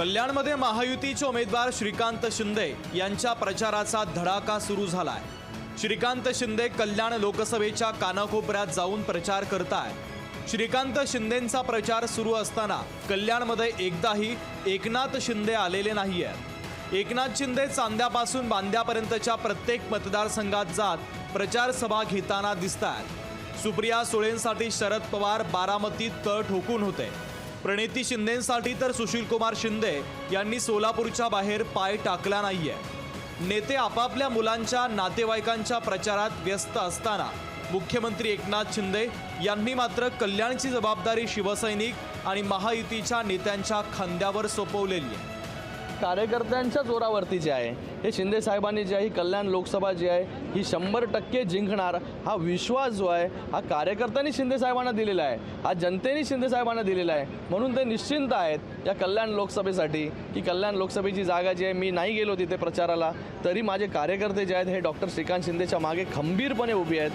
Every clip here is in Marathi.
कल्याणमध्ये महायुतीचे उमेदवार श्रीकांत शिंदे यांच्या प्रचाराचा धडाका सुरू झालाय. श्रीकांत शिंदे कल्याण लोकसभेच्या कानाकोपऱ्यात जाऊन प्रचार करताय. श्रीकांत शिंदेंचा प्रचार सुरू असताना कल्याणमध्ये एकदाही एकनाथ शिंदे आलेले नाही आहेत एकनाथ शिंदे चांद्यापासून बांद्यापर्यंतच्या प्रत्येक मतदारसंघात जात प्रचार सभा घेताना दिसत आहेत सुप्रिया सुळेंसाठी शरद पवार बारामतीत तळ ठोकून होते. प्रणिती शिंदेंसाठी तर सुशीलकुमार शिंदे यांनी सोलापूरच्या बाहेर पाय टाकला नाहीये. नेते आपापल्या मुलांच्या नातेवाईकांच्या प्रचारात व्यस्त असताना मुख्यमंत्री एकनाथ शिंदे यांनी मात्र कल्याणची जबाबदारी शिवसैनिक आणि महायुतीच्या नेत्यांच्या खांद्यावर सोपवलेली आहे. कार्यकर्त्यांच्या जोरावरती जे आहे हे शिंदे साहेबांनी जे आहे ही कल्याण लोकसभा जी आहे ही शंभर टक्के जिंकणार हा विश्वास जो आहे हा कार्यकर्त्यांनी शिंदे साहेबांना दिलेला आहे हा जनतेने शिंदे साहेबांना दिलेला आहे. म्हणून ते निश्चिंत आहेत या कल्याण लोकसभेसाठी की कल्याण लोकसभेची जागा जी आहे मी नाही गेलो तिथे प्रचाराला तरी माझे कार्यकर्ते जे आहेत हे डॉक्टर श्रीकांत शिंदेच्या मागे खंबीरपणे उभी आहेत.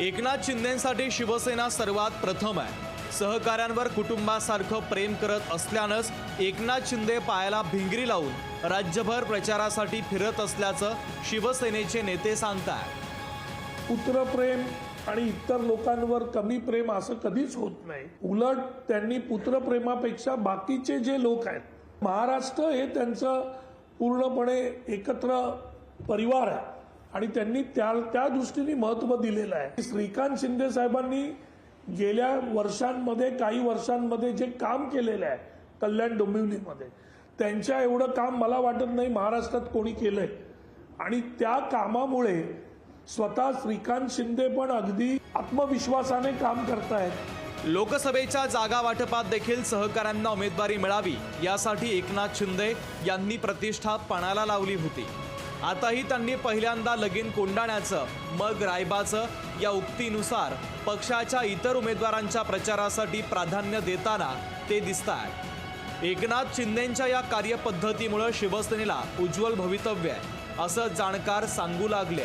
एकनाथ शिंदेसाठी शिवसेना सर्वात प्रथम आहे. सहकाऱ्यांवर कुटुंबासारखं प्रेम करत असल्यानंच एकनाथ शिंदे पायाला भिंगरी लावून राज्यभर प्रचारासाठी फिरत असल्याचं शिवसेनेचे नेते सांगतात पुत्रप्रेम आणि इतर लोकांवर कमी प्रेम असं कधीच होत नाही. उलट त्यांनी पुत्रप्रेमापेक्षा बाकीचे जे लोक आहेत महाराष्ट्र हे त्यांचं पूर्णपणे एकत्र परिवार आहे. आणि त्यांनी त्या त्या दृष्टीने महत्त्व दिलेलं आहे. श्रीकांत शिंदे साहेबांनी गेल्या वर्षांमध्ये काही वर्षांमध्ये जे काम केलेलं आहे कल्याण डोंबिवलीमध्ये त्यांच्या एवढं काम मला वाटत नाही महाराष्ट्रात कोणी केलंय. आणि त्या कामामुळे स्वतः श्रीकांत शिंदे पण अगदी आत्मविश्वासाने काम करतायत. लोकसभेच्या जागा वाटपात देखील सहकाऱ्यांना उमेदवारी मिळावी यासाठी एकनाथ शिंदे यांनी प्रतिष्ठा पणाला लावली होती. आताही त्यांनी पहिल्यांदा लगीन कोंडाण्याचं मग रायबाचं या उक्तीनुसार पक्षाच्या इतर उमेदवारांच्या प्रचारासाठी प्राधान्य देताना ते दिसत आहेत एकनाथ शिंदेंच्या या कार्यपद्धतीमुळं शिवसेनेला उज्ज्वल भवितव्य आहे असं जाणकार सांगू लागले.